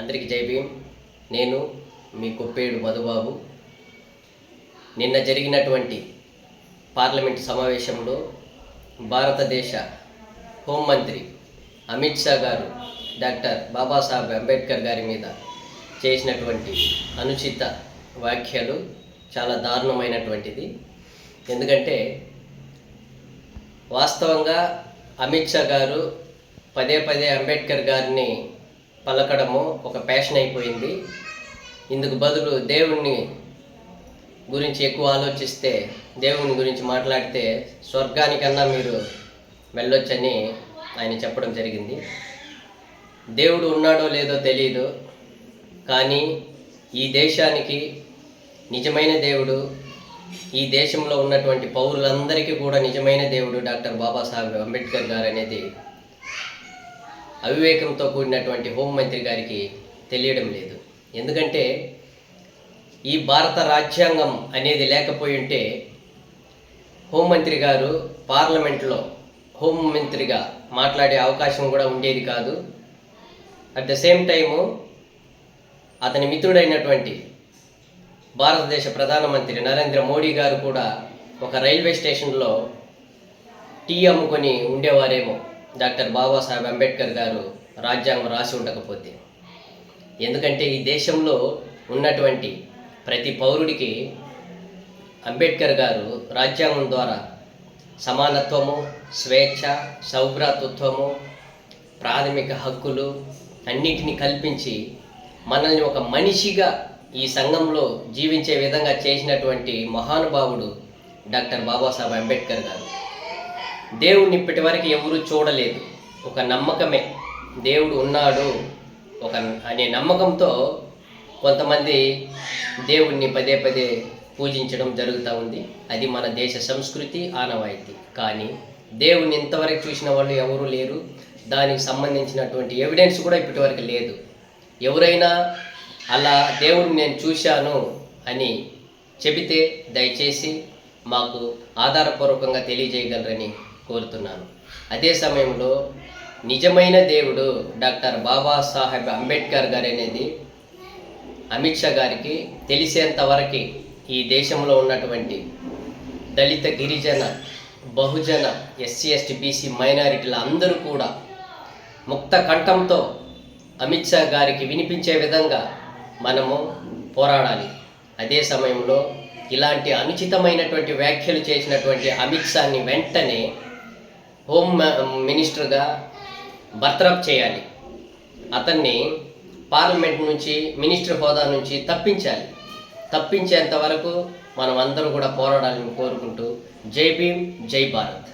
అందరికీ జై భీమ్. నేను మీ కుప్పేడు మధుబాబు. నిన్న జరిగినటువంటి పార్లమెంట్ సమావేశంలో భారతదేశ హోంమంత్రి అమిత్ షా గారు డాక్టర్ బాబాసాహెబ్ అంబేద్కర్ గారి మీద చేసినటువంటి అనుచిత వ్యాఖ్యలు చాలా దారుణమైనటువంటిది. ఎందుకంటే వాస్తవంగా అమిత్ షా గారు పదే పదే అంబేద్కర్ గారిని పలకడము ఒక ప్యాషన్ అయిపోయింది. ఇందుకు బదులు దేవుణ్ణి గురించి ఎక్కువ ఆలోచిస్తే దేవుని గురించి మాట్లాడితే స్వర్గానికన్నా మీరు వెళ్ళొచ్చని ఆయన చెప్పడం జరిగింది. దేవుడు ఉన్నాడో లేదో తెలియదు కానీ ఈ దేశానికి నిజమైన దేవుడు ఈ దేశంలో ఉన్నటువంటి పౌరులందరికీ కూడా నిజమైన దేవుడు డాక్టర్ బాబాసాహెబ్ అంబేద్కర్ గారు అనేది అవివేకంతో కూడినటువంటి హోంమంత్రి గారికి తెలియడం లేదు. ఎందుకంటే ఈ భారత రాజ్యాంగం అనేది లేకపోయి ఉంటే హోంమంత్రి గారు పార్లమెంట్లో హోంమంత్రిగా మాట్లాడే అవకాశం కూడా ఉండేది కాదు. అట్ ద సేమ్ టైము అతని మిత్రుడైనటువంటి భారతదేశ ప్రధానమంత్రి నరేంద్ర మోడీ గారు కూడా ఒక రైల్వే స్టేషన్లో టీ అమ్ముకొని ఉండేవారేమో. డాక్టర్ బాబాసాహెబ్ అంబేద్కర్ గారు రాజ్యాంగం రాసి ఉండకపోతే. ఎందుకంటే ఈ దేశంలో ఉన్నటువంటి ప్రతి పౌరుడికి అంబేద్కర్ గారు రాజ్యాంగం ద్వారా సమానత్వము స్వేచ్ఛ సౌభ్రాతృత్వము ప్రాథమిక హక్కులు అన్నిటినీ కల్పించి మనల్ని ఒక మనిషిగా ఈ సంఘంలో జీవించే విధంగా చేసినటువంటి మహానుభావుడు డాక్టర్ బాబాసాహెబ్ అంబేద్కర్ గారు. దేవుడిని ఇప్పటివరకు ఎవరూ చూడలేదు. ఒక నమ్మకమే. దేవుడు ఉన్నాడు. ఒక అనే నమ్మకంతో కొంతమంది దేవుణ్ణి పదే పదే పూజించడం జరుగుతూ ఉంది. అది మన దేశ సంస్కృతి ఆనవాయితీ. కానీ దేవుణ్ణి ఇంతవరకు చూసిన వాళ్ళు ఎవరూ లేరు. దానికి సంబంధించినటువంటి ఎవిడెన్స్ కూడా ఇప్పటివరకు లేదు. ఎవరైనా అలా దేవుడిని నేను చూశాను అని చెబితే దయచేసి మాకు ఆధారపూర్వకంగా తెలియజేయగలరని కోరుతున్నాను. అదే సమయంలో నిజమైన దేవుడు డాక్టర్ బాబాసాహెబ్ అంబేద్కర్ గారు అనేది అమిత్ షా గారికి తెలిసేంతవరకు ఈ దేశంలో ఉన్నటువంటి దళిత గిరిజన బహుజన ఎస్సీ ఎస్టీ బీసీ మైనారిటీల అందరూ కూడా ముక్త కంఠంతో అమిత్ షా గారికి వినిపించే విధంగా మనము పోరాడాలి. అదే సమయంలో ఇలాంటి అనుచితమైనటువంటి వ్యాఖ్యలు చేసినటువంటి అమిత్ షాని వెంటనే హోమ్ మినిస్టర్గా uh, బర్తరఫ్ చేయాలి. అతన్ని పార్లమెంట్ నుంచి మినిస్టర్ హోదా నుంచి తప్పించాలి. తప్పించేంత వరకు మనం అందరూ కూడా పోరాడాలని కోరుకుంటూ జై భీమ్ జై భారత్.